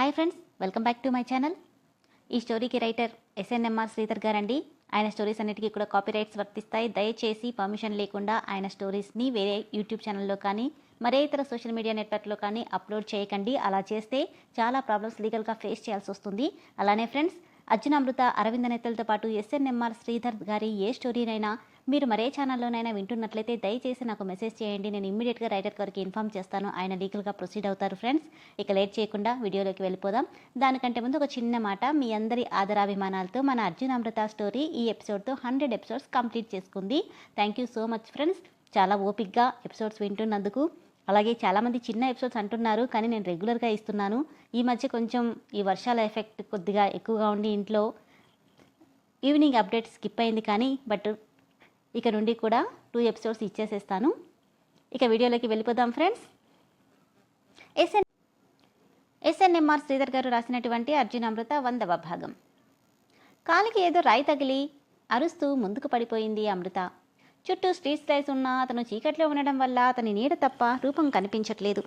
Hi friends welcome back to my channel ఈ స్టోరీకి writer SNMR Sridhar గారండి. ఆయన స్టోరీస్ అన్నిటికీ కూడా కాపీ రైట్స్ వర్తిస్తాయి. దయచేసి పర్మిషన్ లేకుండా ఆయన స్టోరీస్ని వేరే యూట్యూబ్ ఛానల్లో కానీ మరే ఇతర సోషల్ మీడియా నెట్వర్క్లో కానీ అప్లోడ్ చేయకండి. అలా చేస్తే చాలా ప్రాబ్లమ్స్ లీగల్గా ఫేస్ చేయాల్సి వస్తుంది. అలానే ఫ్రెండ్స్ అర్జున అమృత అరవింద నేతలతో పాటు ఎస్ఎన్ఎంఆర్ శ్రీధర్ గారి ఏ స్టోరీనైనా మీరు మరే ఛానల్లోనైనా వింటున్నట్లయితే దయచేసి నాకు మెసేజ్ చేయండి. నేను ఇమ్మీడియట్గా రైటర్ గారికి ఇన్ఫామ్ చేస్తాను. ఆయన లీగల్గా ప్రొసీడ్ అవుతారు ఫ్రెండ్స్. ఇక లేట్ చేయకుండా వీడియోలోకి వెళ్ళిపోదాం. దానికంటే ముందు ఒక చిన్న మాట. మీ అందరి ఆదరాభిమానాలతో మన అర్జున్ అమృత స్టోరీ ఈ ఎపిసోడ్తో హండ్రెడ్ ఎపిసోడ్స్ కంప్లీట్ చేసుకుంది. Thank you so much friends. చాలా ఓపిక్గా ఎపిసోడ్స్ వింటున్నందుకు. అలాగే చాలామంది చిన్న ఎపిసోడ్స్ అంటున్నారు కానీ నేను రెగ్యులర్గా ఇస్తున్నాను. ఈ మధ్య కొంచెం ఈ వర్షాల ఎఫెక్ట్ కొద్దిగా ఎక్కువగా ఉండి ఇంట్లో ఈవినింగ్ అప్డేట్ స్కిప్ అయింది కానీ బట్ ఇక నుండి కూడా టూ ఎపిసోడ్స్ ఇచ్చేసేస్తాను. ఇక వీడియోలోకి వెళ్ళిపోదాం ఫ్రెండ్స్. ఎస్ఎన్ ఎస్ఎన్ఎంఆర్ శ్రీధర్ గారు రాసినటువంటి అర్జున్ అమృత వందవ భాగం. కాలికి ఏదో రాయి తగిలి అరుస్తూ ముందుకు పడిపోయింది అమృత. చుట్టూ స్ట్రీట్ లైట్స్ ఉన్నా అతను చీకట్లో ఉండడం వల్ల అతని నీడ తప్ప రూపం కనిపించట్లేదు.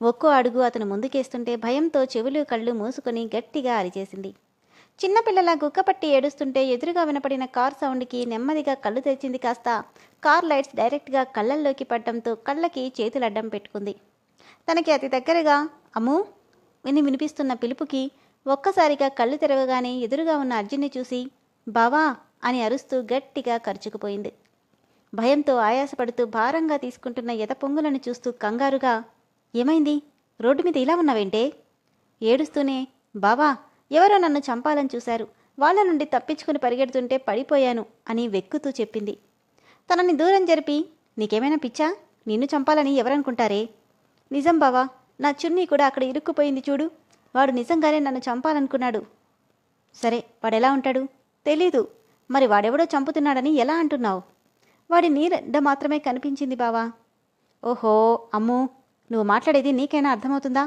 ఒక్కో అడుగు అతను ముందుకేస్తుంటే భయంతో చెవులు కళ్ళు మూసుకొని గట్టిగా అరిచేసింది. చిన్నపిల్లల గుక్కపట్టి ఏడుస్తుంటే ఎదురుగా వినపడిన కార్ సౌండ్కి నెమ్మదిగా కళ్ళు తెరిచింది కాస్త. కార్ లైట్స్ డైరెక్ట్గా కళ్ళల్లోకి పడడంతో కళ్ళకి చేతులు అడ్డం పెట్టుకుంది. తనకి అతి దగ్గరగా అమ్ము! విని వినిపిస్తున్న పిలుపుకి ఒక్కసారిగా కళ్ళు తెరవగానే ఎదురుగా ఉన్న అర్జున్ని చూసి బావా! అని అరుస్తూ గట్టిగా ఖర్చుకుపోయింది భయంతో ఆయాసపడుతూ భారంగా తీసుకుంటున్న ఎద పొంగులను చూస్తూ కంగారుగా ఏమైంది? రోడ్డు మీద ఇలా ఉన్నావేంటే? ఏడుస్తూనే బావా! ఎవరో నన్ను చంపాలని చూశారు. వాళ్ళ నుండి తప్పించుకుని పరిగెడుతుంటే పడిపోయాను అని వెక్కుతూ చెప్పింది. తనని దూరం జరిపి నీకేమైనా పిచ్చా? నిన్ను చంపాలని ఎవరనుకుంటారే? నిజం బావా నా చున్నీ కూడా అక్కడ ఇరుక్కుపోయింది చూడు. వాడు నిజంగానే నన్ను చంపాలనుకున్నాడు. సరే వాడెలా ఉంటాడు? తెలీదు. మరి వాడెవడో చంపుతున్నాడని ఎలా అంటున్నావు? వాడి నీరెడ్డ మాత్రమే కనిపించింది బావా. ఓహో అమ్ము! నువ్వు మాట్లాడేది నీకైనా అర్థమవుతుందా?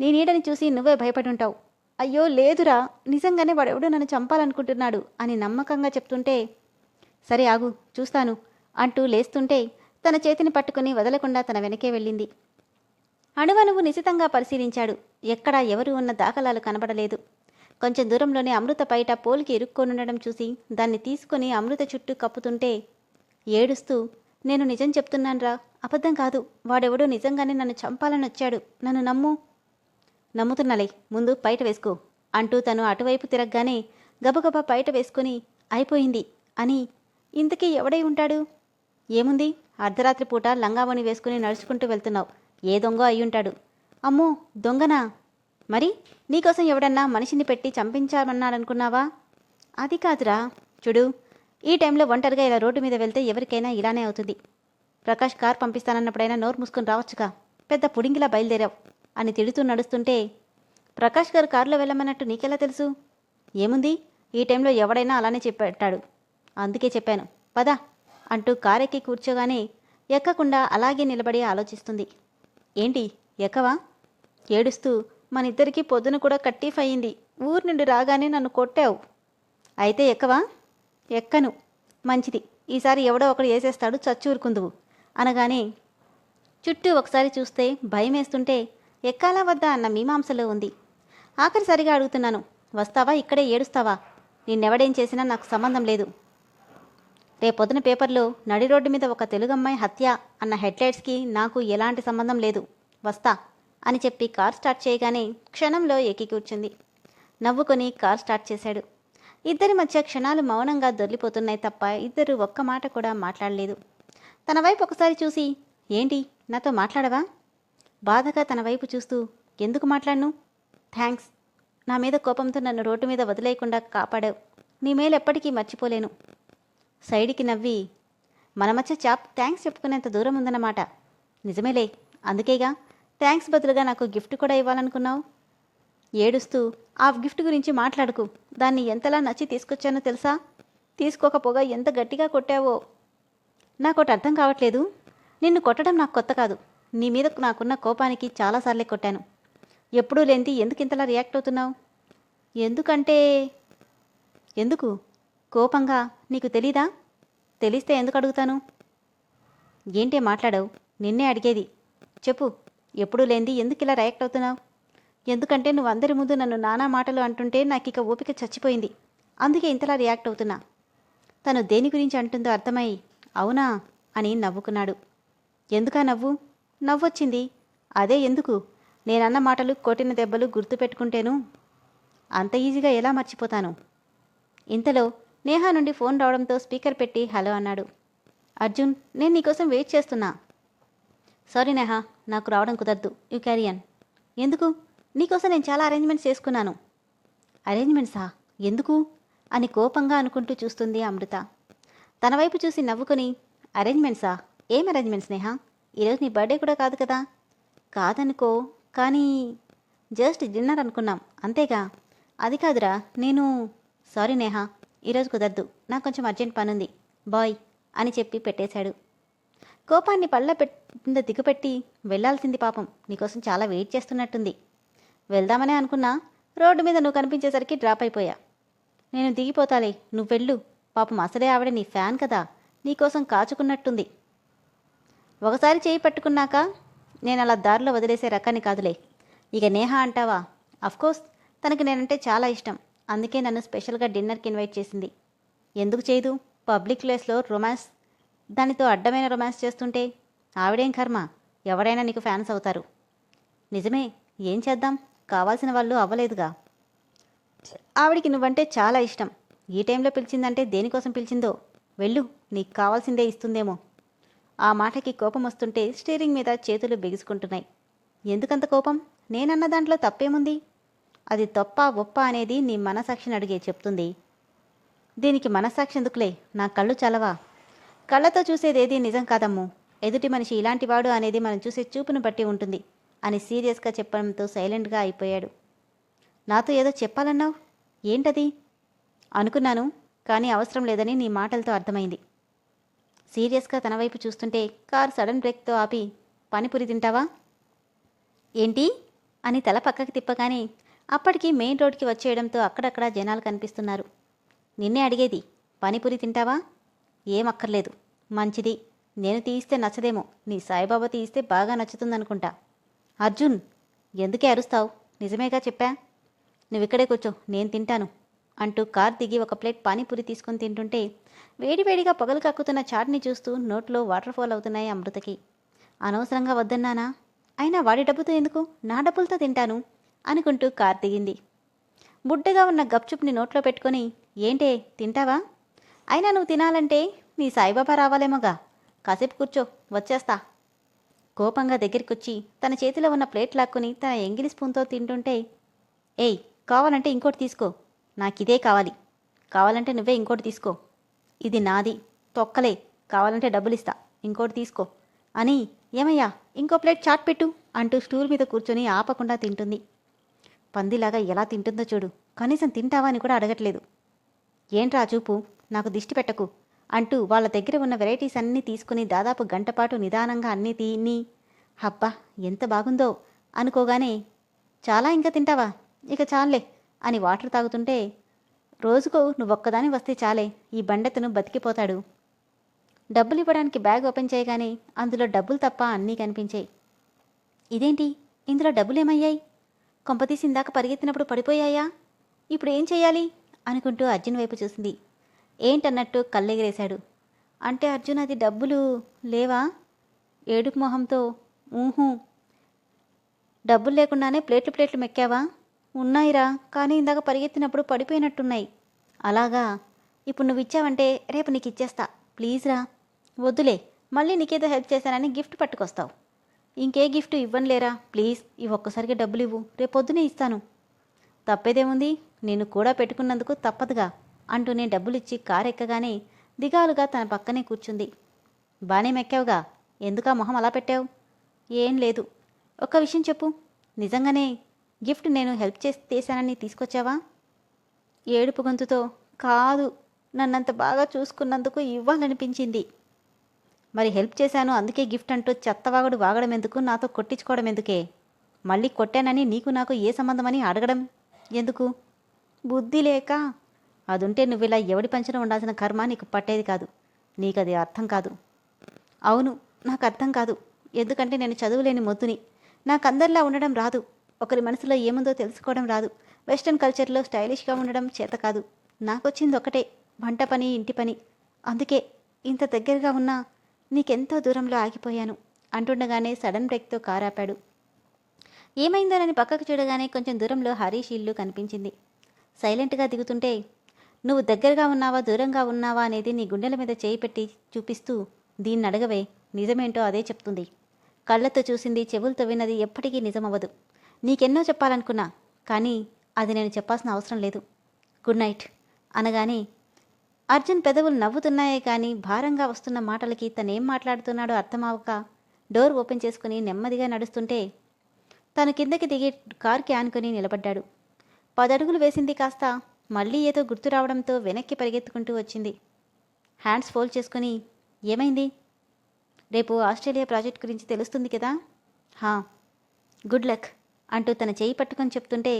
నీ నీడని చూసి నువ్వే భయపడుంటావు. అయ్యో లేదురా. నిజంగానే వాడెవడో నన్ను చంపాలనుకుంటున్నాడు అని నమ్మకంగా చెప్తుంటే సరే ఆగు చూస్తాను అంటూ లేస్తుంటే తన చేతిని పట్టుకుని వదలకుండా తన వెనకే వెళ్ళింది. అణువణువు నిశితంగా పరిశీలించాడు. ఎక్కడా ఎవరు ఉన్న దాఖలాలు కనబడలేదు. కొంచెం దూరంలోనే అమృత బయట పోల్కి ఇరుక్కొనుండడం చూసి దాన్ని తీసుకుని అమృత చుట్టూ కప్పుతుంటే ఏడుస్తూ నేను నిజం చెప్తున్నాన్రా. అబద్ధం కాదు. వాడెవడో నిజంగానే నన్ను చంపాలని వచ్చాడు నన్ను నమ్ము. నమ్ముతున్నాలే ముందు బయట వేసుకో అంటూ తను అటువైపు తిరగగానే గబగబా బయట వేసుకుని అయిపోయింది అని ఇంతకీ ఎవడై ఉంటాడు? ఏముంది? అర్ధరాత్రి పూట లంగావణి వేసుకుని నడుచుకుంటూ వెళ్తున్నావు. ఏ దొంగ అయ్యుంటాడు? అమ్మో దొంగనా? మరి నీకోసం ఎవడన్నా మనిషిని పెట్టి చంపించామన్నాడనుకున్నావా? అది కాదురా. చూడు ఈ టైంలో ఒంటరిగా ఇలా రోడ్డు మీద వెళ్తే ఎవరికైనా ఇలానే అవుతుంది. ప్రకాష్ కార్ పంపిస్తానన్నప్పుడైనా నోరు మూసుకొని రావచ్చుగా. పెద్ద పుడింగిలా బయలుదేరావు. అని తిడుతూ నడుస్తుంటే ప్రకాష్ గారు కారులో వెళ్ళమన్నట్టు నీకెలా తెలుసు? ఏముంది? ఈ టైంలో ఎవడైనా అలానే చెప్పాడు అందుకే చెప్పాను. పద అంటూ కారెక్కి కూర్చోగానే ఎక్కకుండా అలాగే నిలబడి ఆలోచిస్తుంది. ఏంటి? ఎక్కవా? ఏడుస్తూ మన ఇద్దరికీ పొద్దున కూడా కట్టీఫ్ అయ్యింది. ఊరు నుండి రాగానే నన్ను కొట్టావు. అయితే ఎక్కవా? ఎక్కను. మంచిది. ఈసారి ఎవడో ఒకడు వేసేస్తాడు చచ్చూరుకుందువు అనగానే చుట్టూ ఒకసారి చూస్తే భయం వేస్తుంటే ఎక్కాలా వద్దా అన్న మీమాంసలో ఉంది. ఆఖరి సరిగా అడుగుతున్నాను వస్తావా ఇక్కడే ఏడుస్తావా? నిన్నెవడేం చేసినా నాకు సంబంధం లేదు. రేపొద్దున పేపర్లో నడి రోడ్డు మీద ఒక తెలుగమ్మాయి హత్య అన్న హెడ్లైట్స్కి నాకు ఎలాంటి సంబంధం లేదు. వస్తా అని చెప్పి కార్ స్టార్ట్ చేయగానే క్షణంలో ఎక్కి కూర్చుంది. నవ్వుకొని కార్ స్టార్ట్ చేశాడు. ఇద్దరి మధ్య క్షణాలు మౌనంగా దొర్లిపోతున్నాయి తప్ప ఇద్దరు ఒక్క మాట కూడా మాట్లాడలేదు. తన వైపు ఒకసారి చూసి ఏంటి? నాతో మాట్లాడవా? బాధగా తన వైపు చూస్తూ ఎందుకు మాట్లాడను? థ్యాంక్స్ నా మీద కోపంతో నన్ను రోడ్డు మీద వదిలేయకుండా కాపాడావు. నీ మేలు ఎప్పటికీ మర్చిపోలేను. సైడ్కి నవ్వి మన మధ్య చాప్ థ్యాంక్స్ చెప్పుకునేంత దూరం ఉందన్నమాట. నిజమేలే అందుకేగా. థ్యాంక్స్ బదులుగా నాకు గిఫ్ట్ కూడా ఇవ్వాలనుకున్నావు. ఏడుస్తూ ఆ గిఫ్ట్ గురించి మాట్లాడుకు. దాన్ని ఎంతలా నచ్చి తీసుకొచ్చానో తెలుసా? తీసుకోకపోగా ఎంత గట్టిగా కొట్టావో. నాకోటి అర్థం కావట్లేదు. నిన్ను కొట్టడం నాకు కొత్త కాదు. నీ మీద నాకున్న కోపానికి చాలాసార్లే కొట్టాను. ఎప్పుడూ లేంది ఎందుకు ఇంతలా రియాక్ట్ అవుతున్నావు? ఎందుకంటే ఎందుకు? కోపంగా నీకు తెలీదా? తెలిస్తే ఎందుకు అడుగుతాను? ఏంటే మాట్లాడావు? నిన్నే అడిగేది. చెప్పు ఎప్పుడూ లేనిది ఎందుకు ఇలా రియాక్ట్ అవుతున్నావు? ఎందుకంటే నువ్వు అందరి ముందు నన్ను నానా మాటలు అంటుంటే నాకు ఇక ఓపిక చచ్చిపోయింది. అందుకే ఇంతలా రియాక్ట్ అవుతున్నా. తను దేని గురించి అంటుందో అర్థమై అవునా అని నవ్వుకున్నాడు. ఎందుకా నవ్వు? నవ్వొచ్చింది. అదే ఎందుకు? నేనన్న మాటలు కొట్టిన దెబ్బలు గుర్తుపెట్టుకుంటేను అంత ఈజీగా ఎలా మర్చిపోతాను? ఇంతలో నేహా నుండి ఫోన్ రావడంతో స్పీకర్ పెట్టి హలో అన్నాడు. అర్జున్ నేను నీకోసం వెయిట్ చేస్తున్నా. సారీ నేహా నాకు రావడం కుదరదు. యూ క్యారియన్ ఎందుకు? నీకోసం నేను చాలా అరేంజ్మెంట్స్ చేసుకున్నాను. అరేంజ్మెంట్సా? ఎందుకు? అని కోపంగా అనుకుంటూ చూస్తుంది అమృత. తన వైపు చూసి నవ్వుకొని అరేంజ్మెంట్సా? ఏం అరేంజ్మెంట్స్ నేహా? ఈరోజు నీ బర్త్డే కూడా కాదు కదా? కాదనుకో కానీ జస్ట్ డిన్నర్ అనుకున్నాం అంతేగా? అది కాదురా నేను సారీ నేహా ఈరోజు కుదరదు నాకు కొంచెం అర్జెంట్ పనుంది బాయ్ అని చెప్పి పెట్టేశాడు. కోపాన్ని పళ్ళ పెట్ట దిగుపెట్టి వెళ్ళాల్సింది పాపం నీకోసం చాలా వెయిట్ చేస్తున్నట్టుంది. వెళ్దామనే అనుకున్నా రోడ్డు మీద నువ్వు కనిపించేసరికి డ్రాప్ అయిపోయా. నేను దిగిపోతాలే నువ్వు వెళ్ళు పాపం అసలే ఆవిడ నీ ఫ్యాన్ కదా నీకోసం కాచుకున్నట్టుంది. ఒకసారి చేయి పట్టుకున్నాక నేను అలా దారిలో వదిలేసే రకాన్ని కాదులే. ఇక నేహ అంటావా? అఫ్కోర్స్ తనకి నేనంటే చాలా ఇష్టం. అందుకే నన్ను స్పెషల్గా డిన్నర్కి ఇన్వైట్ చేసింది. ఎందుకు చేయదు పబ్లిక్ ప్లేస్లో రొమాన్స్ దానితో అడ్డమైన రొమాన్స్ చేస్తుంటే ఆవిడేం కర్మ? ఎవడైనా నీకు ఫ్యాన్స్ అవుతారు. నిజమే ఏం చేద్దాం? కావాల్సిన వాళ్ళు అవ్వలేదుగా. ఆవిడికి నువ్వంటే చాలా ఇష్టం. ఈ టైంలో పిలిచిందంటే దేనికోసం పిలిచిందో? వెళ్ళు నీకు కావాల్సిందే ఇస్తుందేమో. ఆ మాటకి కోపం వస్తుంటే స్టీరింగ్ మీద చేతులు బిగుసుకుంటున్నాయి. ఎందుకంత కోపం? నేనన్న దాంట్లో తప్పేముంది? అది తప్ప ఒప్ప అనేది నీ మనసాక్షిని అడిగే చెప్తుంది. దీనికి మనస్సాక్షి ఎందుకులే? నా కళ్ళు చలవా? కళ్ళతో చూసేదేది నిజం కాదమ్ము. ఎదుటి మనిషి ఇలాంటివాడు అనేది మనం చూసే చూపును బట్టి ఉంటుంది అని సీరియస్గా చెప్పడంతో సైలెంట్గా అయిపోయాడు. నాతో ఏదో చెప్పాలన్నావు? ఏంటది? అనుకున్నాను కానీ అవసరం లేదని నీ మాటలతో అర్థమైంది. సీరియస్గా తన వైపు చూస్తుంటే కార్ సడన్ బ్రేక్తో ఆపి పానీపూరి తింటావా? ఏంటి? అని తల పక్కకి తిప్పగానే అప్పటికి మెయిన్ రోడ్కి వచ్చేయడంతో అక్కడక్కడ జనాలు కనిపిస్తున్నారు. నిన్నే అడిగేది పానీపూరి తింటావా? ఏమక్కర్లేదు మంచిది. నేను తీయిస్తే నచ్చదేమో నీ సాయిబాబా తీయిస్తే బాగా నచ్చుతుందనుకుంటా. అర్జున్ ఎందుకే అరుస్తావు? నిజమేగా చెప్పా? నువ్వు ఇక్కడే కూర్చో నేను తింటాను. అంటూ కార్ దిగి ఒక ప్లేట్ పానీపూరి తీసుకొని తింటుంటే వేడివేడిగా పొగలు కక్కుతున్న చాట్ని చూస్తూ నోట్లో వాటర్ ఫాల్ అవుతున్నాయి అమృతకి. అనవసరంగా వద్దన్నానా అయినా వాడి డబ్బుతో ఎందుకు? నా డబ్బులతో తింటాను అనుకుంటూ కార్ దిగింది. బుడ్డగా ఉన్న గప్చుప్ని నోట్లో పెట్టుకొని ఏంటే తింటావా? అయినా నువ్వు తినాలంటే నీ సాయిబాబా రావాలేమోగా? కాసేపు కూర్చో వచ్చేస్తా. కోపంగా దగ్గరికొచ్చి తన చేతిలో ఉన్న ప్లేట్ లాక్కుని తన ఎంగిలి స్పూన్తో తింటుంటే ఏయ్ కావాలంటే ఇంకోటి తీసుకో. నాకిదే కావాలి. కావాలంటే నువ్వే ఇంకోటి తీసుకో. ఇది నాది. తొక్కలే. కావాలంటే డబ్బులు ఇస్తా ఇంకోటి తీసుకో. అని ఏమయ్యా ఇంకో ప్లేట్ చాట్ పెట్టు అంటూ స్టూల్ మీద కూర్చొని ఆపకుండా తింటుంది. పందిలాగా ఎలా తింటుందో చూడు. కనీసం తింటావా అని కూడా అడగట్లేదు. ఏంట్రా చూపు? నాకు దిష్టి పెట్టకు అంటూ వాళ్ళ దగ్గర ఉన్న వెరైటీస్ అన్నీ తీసుకుని దాదాపు గంటపాటు నిదానంగా అన్నీ తిని హబ్బా ఎంత బాగుందో! అనుకోగానే చాలా ఇంకా తింటావా? ఇక చాలే అని వాటర్ తాగుతుంటే రోజుకు నువ్వొక్కదాని వస్తే చాలే ఈ బండెతను బతికిపోతాడు. డబ్బులు ఇవ్వడానికి బ్యాగ్ ఓపెన్ చేయగానే అందులో డబ్బులు తప్ప అన్నీ కనిపించాయి. ఇదేంటి? ఇందులో డబ్బులేమయ్యాయి? కొంపతీసి ఇందాక పరిగెత్తినప్పుడు పడిపోయాయా? ఇప్పుడు ఏం చేయాలి? అనుకుంటూ అర్జున్ వైపు చూసింది. ఏంటన్నట్టు కళ్ళెగిరేశాడు. అంటే అర్జున్ అది డబ్బులు లేవా? ఏడుపు మొహంతో ఊహూ డబ్బులు లేకుండానే ప్లేట్లు ప్లేట్లు మెక్కావా? ఉన్నాయిరా కానీ ఇందాక పరిగెత్తినప్పుడు పడిపోయినట్టున్నాయి. అలాగా? ఇప్పుడు నువ్వు ఇచ్చావంటే రేపు నీకు ఇచ్చేస్తా ప్లీజ్ రా వద్దులే మళ్ళీ నీకేదో హెల్ప్ చేశానని గిఫ్ట్ పట్టుకొస్తావు. ఇంకే గిఫ్ట్ ఇవ్వనులేరా? ప్లీజ్ ఇవి ఒక్కసారిగా డబ్బులు ఇవ్వు రేపు ఇస్తాను. తప్పేదేముంది? నేను కూడా పెట్టుకున్నందుకు తప్పదుగా. అంటూ నేను డబ్బులిచ్చి కారు ఎక్కగానే దిగాలుగా తన పక్కనే కూర్చుంది. బానే మెక్కావుగా. ఎందుకా మొహం అలా పెట్టావు? ఏం లేదు. ఒక్క విషయం చెప్పు. నిజంగానే గిఫ్ట్ నేను హెల్ప్ చేసి తీశానని తీసుకొచ్చావా? ఏడుపు గొంతుతో కాదు నన్నంత బాగా చూసుకున్నందుకు ఇవ్వాలనిపించింది. మరి హెల్ప్ చేశాను అందుకే గిఫ్ట్ అంటూ చెత్తవాగుడు వాగడం ఎందుకు నాతో కొట్టించుకోవడం ఎందుకే? మళ్ళీ కొట్టానని నీకు నాకు ఏ సంబంధమని అడగడం ఎందుకు? బుద్ధి లేక? అదుంటే నువ్వు ఇలా ఎవడి పంచన ఉండాల్సిన కర్మ నీకు పట్టేది కాదు. నీకు అది అర్థం కాదు. అవును నాకు అర్థం కాదు. ఎందుకంటే నేను చదువులేని మొద్దుని. నాకు అందరిలా ఉండడం రాదు. ఒకరి మనసులో ఏముందో తెలుసుకోవడం రాదు. వెస్ట్రన్ కల్చర్లో స్టైలిష్గా ఉండడం చేత కాదు. నాకొచ్చింది ఒకటే వంట పని ఇంటి పని. అందుకే ఇంత దగ్గరగా ఉన్నా నీకెంతో దూరంలో ఆగిపోయాను. అంటుండగానే సడన్ బ్రేక్తో కారాపాడు ఏమైందోనని పక్కకు చూడగానే కొంచెం దూరంలో హరీష్ ఇల్లు కనిపించింది. సైలెంట్గా దిగుతుంటే నువ్వు దగ్గరగా ఉన్నావా దూరంగా ఉన్నావా అనేది నీ గుండెల మీద చేయి పెట్టి చూపిస్తూ దీన్ని అడగవే నిజమేంటో అదే చెప్తుంది. కళ్ళతో చూసింది చెవులతో విన్నది ఎప్పటికీ నిజమవ్వదు. నీకెన్నో చెప్పాలనుకున్నా కానీ అది నేను చెప్పాల్సిన అవసరం లేదు. Good night. అనగానే అర్జున్ పెదవులు నవ్వుతున్నాయే కానీ భారంగా వస్తున్న మాటలకి తనేం మాట్లాడుతున్నాడో అర్థమవక డోర్ ఓపెన్ చేసుకుని నెమ్మదిగా నడుస్తుంటే తను కిందకి దిగి కార్కి ఆనుకుని నిలబడ్డాడు. పదడుగులు వేసింది కాస్త మళ్ళీ ఏదో గుర్తు రావడంతో వెనక్కి పరిగెత్తుకుంటూ వచ్చింది. హ్యాండ్స్ ఫోల్డ్ చేసుకుని ఏమైంది? రేపు ఆస్ట్రేలియా ప్రాజెక్ట్ గురించి తెలుస్తుంది కదా? హా గుడ్ లక్. అంటూ తన చేయి పట్టుకొని చెప్తుంటే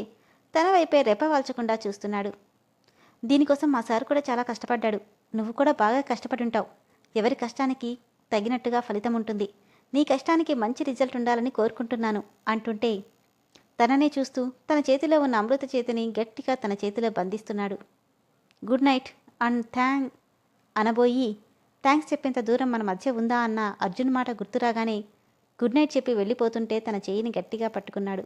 తన వైపే రెప్పవాల్చకుండా చూస్తున్నాడు. దీనికోసం మా సార్ కూడా చాలా కష్టపడ్డాడు. నువ్వు కూడా బాగా కష్టపడి ఉంటావు ఎవరి కష్టానికి తగినట్టుగా ఫలితం ఉంటుంది. నీ కష్టానికి మంచి రిజల్ట్ ఉండాలని కోరుకుంటున్నాను అంటుంటే తననే చూస్తూ తన చేతిలో ఉన్న అమృత చేతిని గట్టిగా తన చేతిలో బంధిస్తున్నాడు. గుడ్ నైట్ అండ్ థ్యాంక్ అనబోయి థ్యాంక్స్ చెప్పేంత దూరం మన మధ్య ఉందా అన్న అర్జున్ మాట గుర్తురాగానే గుడ్ నైట్ చెప్పి వెళ్ళిపోతుంటే తన చేయిని గట్టిగా పట్టుకున్నాడు.